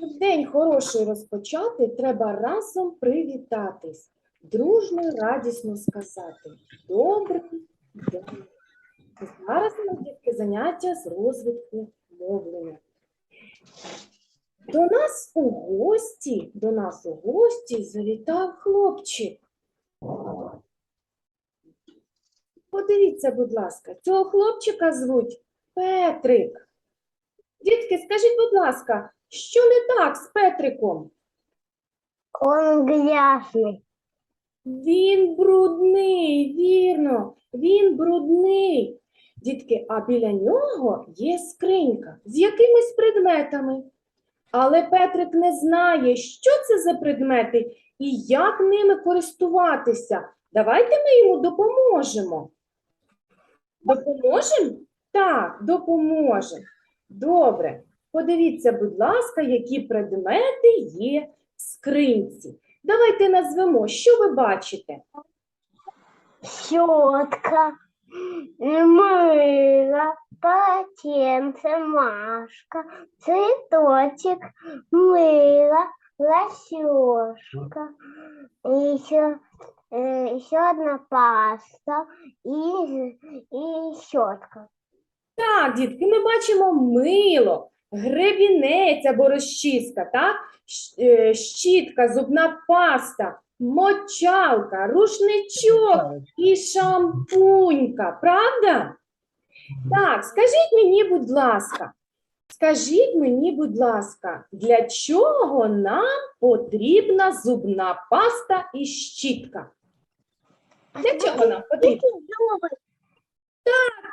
Щоб день хороший розпочати, треба разом привітатись, дружно й радісно сказати Добрий день. Зараз нас дітки заняття з розвитку мовлення. До нас у гості, до нас у гості завітав хлопчик. Подивіться, будь ласка, цього хлопчика звуть Петрик. Дітки, скажіть, будь ласка, що не так з Петриком? Он грязный. Він брудний, вірно, він брудний. Дітки, а біля нього є скринька з якимись предметами. Але Петрик не знає, що це за предмети і як ними користуватися. Давайте ми йому допоможемо. Допоможемо? Так, допоможемо. Добре. Подивіться, будь ласка, які предмети є в скринці. Давайте назвемо, що ви бачите? Щетка, мыло, полотенце, Машка, цветочек, мыло, лосёшка, еще, еще одна паста и, и щетка. Так, дітки, ми бачимо мило, гребінець або розчіска, так? Е, щітка, зубна паста, мочалка, рушничок і шампунька, правда? Так, скажіть мені, будь ласка, скажіть мені, будь ласка, для чого нам потрібна зубна паста і щітка? Для чого нам потрібна?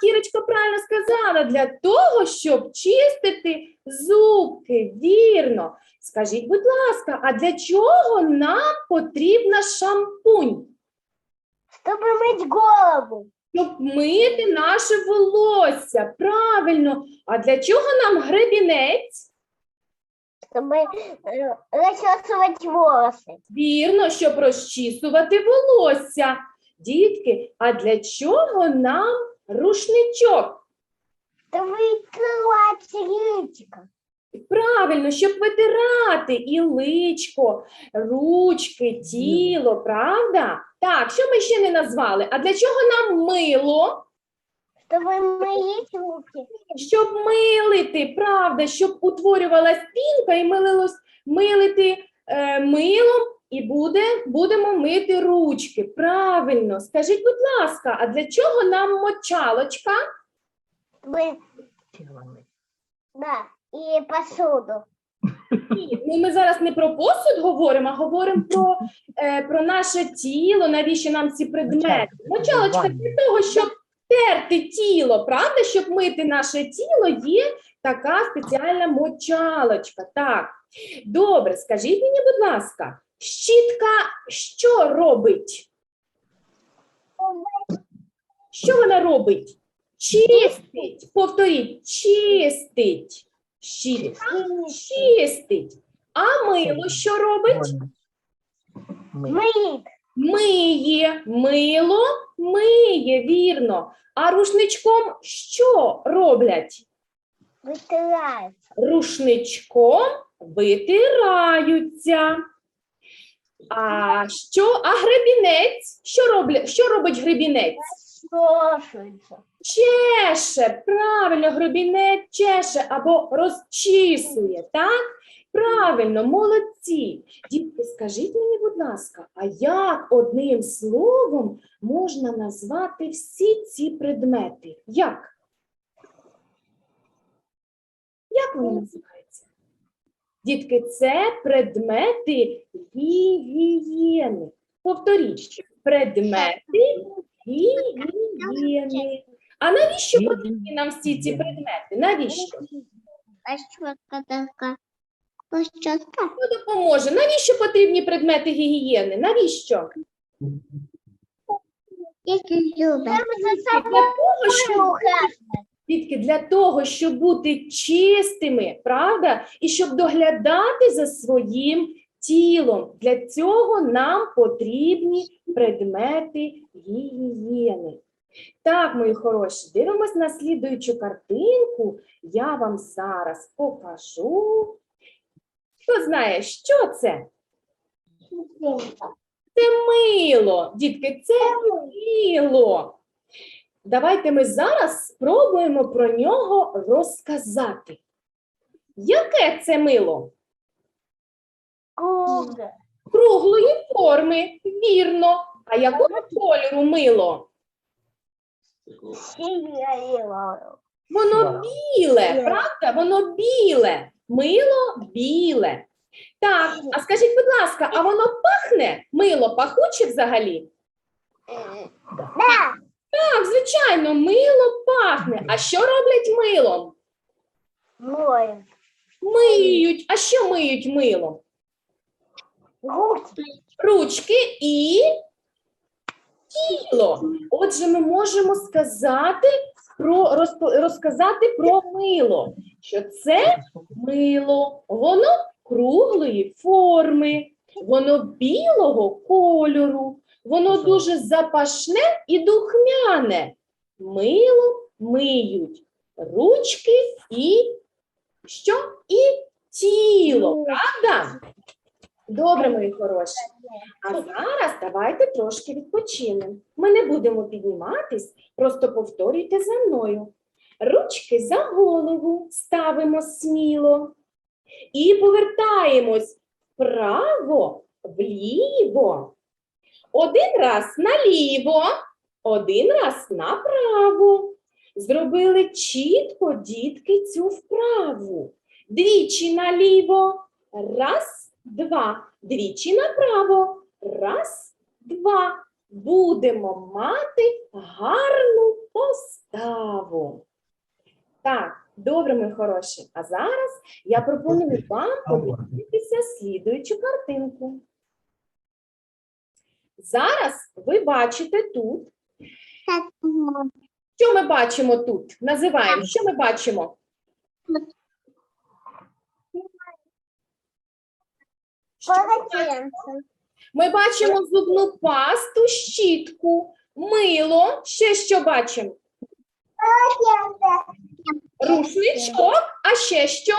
Кірочка правильно сказала, для того, щоб чистити зубки. Вірно. Скажіть, будь ласка, а для чого нам потрібна шампунь? Чтобы мыть голову. Щоб мити наше волосся. Правильно. А для чого нам гребінець? Чтобы э, расчесывать волосы. Вірно, щоб розчісувати волосся. Дітки, а для чого нам рушничок? Чтобы открывать личико. Правильно, щоб витирати і личко, ручки, тіло, правда? Так, що ми ще не назвали? А для чого нам мило? Чтобы мыть руки. Щоб милити, правда, щоб утворювалась пінка і милилось, милити е, милом, і буде, будемо мити ручки. Правильно, скажіть, будь ласка, а для чого нам мочалочка? Чтобы... Да, и посуду. Ні, ну ми зараз не про посуд говоримо, а говоримо про, е, про наше тіло, навіщо нам ці предмети. Мочалочка для того, щоб терти тіло, правда? Щоб мити наше тіло, є така спеціальна мочалочка. Так. Добре, скажіть мені, будь ласка, щітка що робить? Що вона робить? Чистить. Повторіть, чистить. Щітка чистить. А мило що робить? Миє. Мило миє, вірно. А рушничком що роблять? Вытирается. Рушничком витираються. А що? А гребінець? Що, робля, що робить гребінець? Чеше, правильно, гребінець чеше або розчісує, так? Правильно, молодці. Дітки, скажіть мені, будь ласка, а як одним словом можна назвати всі ці предмети? Як? Як вони називаються? Дітки, це предмети гігієни. Повторіть, предмети гігієни. А навіщо потрібні нам всі ці предмети? Навіщо? А. Хто допоможе? Навіщо потрібні предмети гігієни? Навіщо? Для того, щоб. Тільки для того, щоб бути чистими, правда, і щоб доглядати за своїм тілом. Для цього нам потрібні предмети гігієни. Так, мої хороші, дивимось на слідуючу картинку. Я вам зараз покажу, Хто знає, що це? Це мило. Дітки, це мило. Давайте ми зараз спробуємо про нього розказати. Яке це мило? Круга. Круглої форми, вірно. А якого кольору мило? Воно біле, правда? Воно біле. Мило біле. Так, а скажіть, будь ласка, а воно пахне? Мило пахуче взагалі? Да. Так, звичайно, мило пахне. А що роблять милом? Моє. Миють. А що миють милом? Гуки. Ручки і тіло. Отже, ми можемо сказати про розп- розказати про мило, що це мило, воно круглої форми, воно білого кольору, воно дуже запашне і духмяне. Мило миють ручки і що? І тіло, правда? Добре, мої хороші. А зараз давайте трошки відпочинемо. Ми не будемо підніматись, просто повторюйте за мною. Ручки за голову ставимо сміло і повертаємось вправо, вліво. Один раз наліво, один раз направо. Зробили чітко, дітки, цю вправу. Двічі наліво. Раз, два. Двічі направо. Раз, два. Будемо мати гарну поставу. Так, добре, мої хороші. А зараз я пропоную вам подивитися слідуючу картинку. Зараз ви бачите тут. Що ми бачимо тут? Називаємо. Що ми бачимо? Ми бачимо зубну пасту, щітку, мило. Ще що бачимо? Рушничок, а ще що?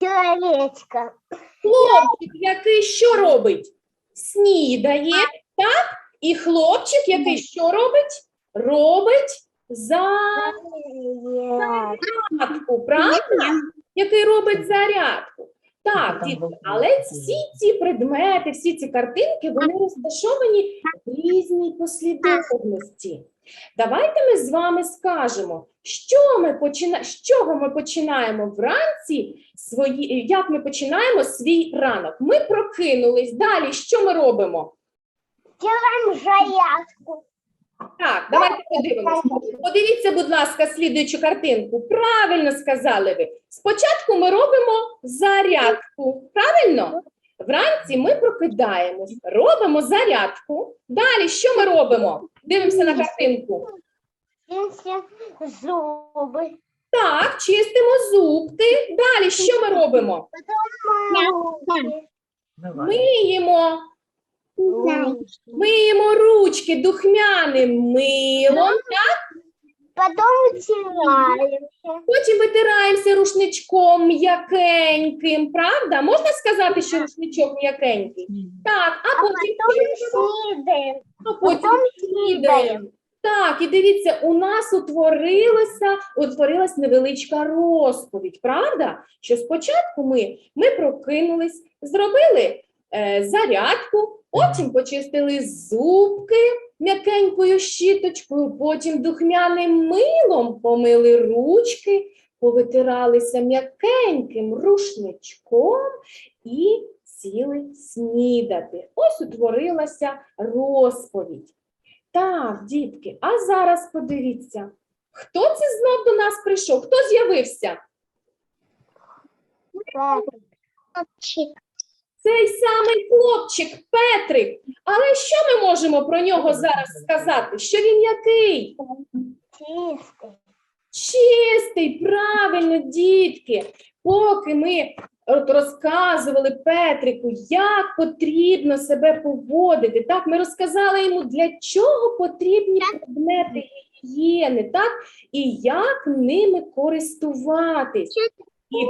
Человечка. Хлопчик, який що робить? Снідає, так? І хлопчик, який що робить? Робить зарядку, правда? Який робить зарядку. Так, дітки, але всі ці предмети, всі ці картинки, вони розташовані в різній послідовності. Давайте ми з вами скажемо, що ми почина... з чого ми починаємо вранці свої, як ми починаємо свій ранок. Ми прокинулись. Далі що ми робимо? Делаем зарядку. Так, давайте подивимось. Подивіться, будь ласка, слідуючу картинку. Правильно сказали ви. Спочатку ми робимо зарядку. Правильно? Вранці ми прокидаємось, робимо зарядку. Далі що ми робимо? Дивимося на картинку. Зубы. Так, чистимо зубки. Далі що ми робимо? Миємо. Миємо ручки духмяним милом. Потом утираемся. Потім витираємося рушничком м'якеньким, правда? Можна сказати, що рушничок м'якенький? Так, а потім, потом снидаем. а потім снідаємо. Так, і дивіться, у нас утворилася, утворилась невеличка розповідь, правда? Що спочатку ми, ми прокинулись, зробили зарядку, потім почистили зубки м'якенькою щіточкою, потім духмяним милом помили ручки, повитиралися м'якеньким рушничком і сіли снідати. Ось утворилася розповідь. Так, дітки, а зараз подивіться, хто це знов до нас прийшов? Хто з'явився? Пальчик. Цей самий хлопчик Петрик. Але що ми можемо про нього зараз сказати? Що він який? Чистый. Чистий, правильно, дітки. Поки ми розказували Петрику, як потрібно себе поводити, так ми розказали йому, для чого потрібні предмети гігієни, так і як ними користуватись. І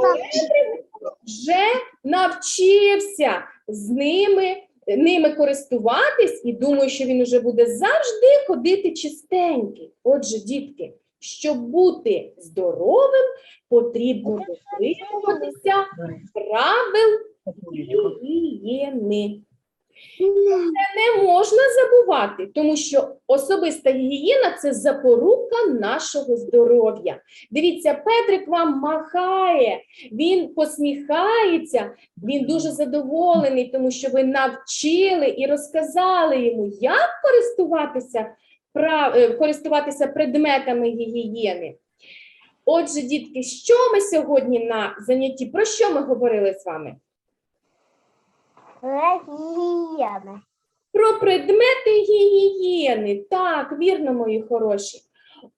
вже навчився з ними, ними користуватись, і думаю, що він вже буде завжди ходити чистенький. Отже, дітки, щоб бути здоровим, потрібно дотримуватися правил гігієни. Це не можна забувати, тому що особиста гігієна це запорука нашого здоров'я. Дивіться, Петрик вам махає, він посміхається, він дуже задоволений, тому що ви навчили і розказали йому, як користуватися, е, користуватися предметами гігієни. Отже, дітки, що ми сьогодні на занятті? Про що ми говорили з вами? Гігієна. Про предмети гігієни. Так, вірно, мої хороші.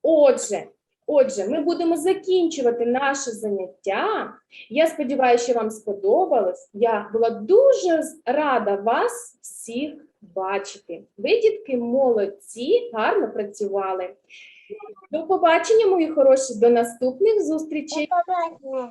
Отже, отже, ми будемо закінчувати наше заняття. Я сподіваюся, що вам сподобалось. Я була дуже рада вас всіх бачити. Ви, дітки, молодці, гарно працювали. До побачення, мої хороші, до наступних зустрічей. Побачення.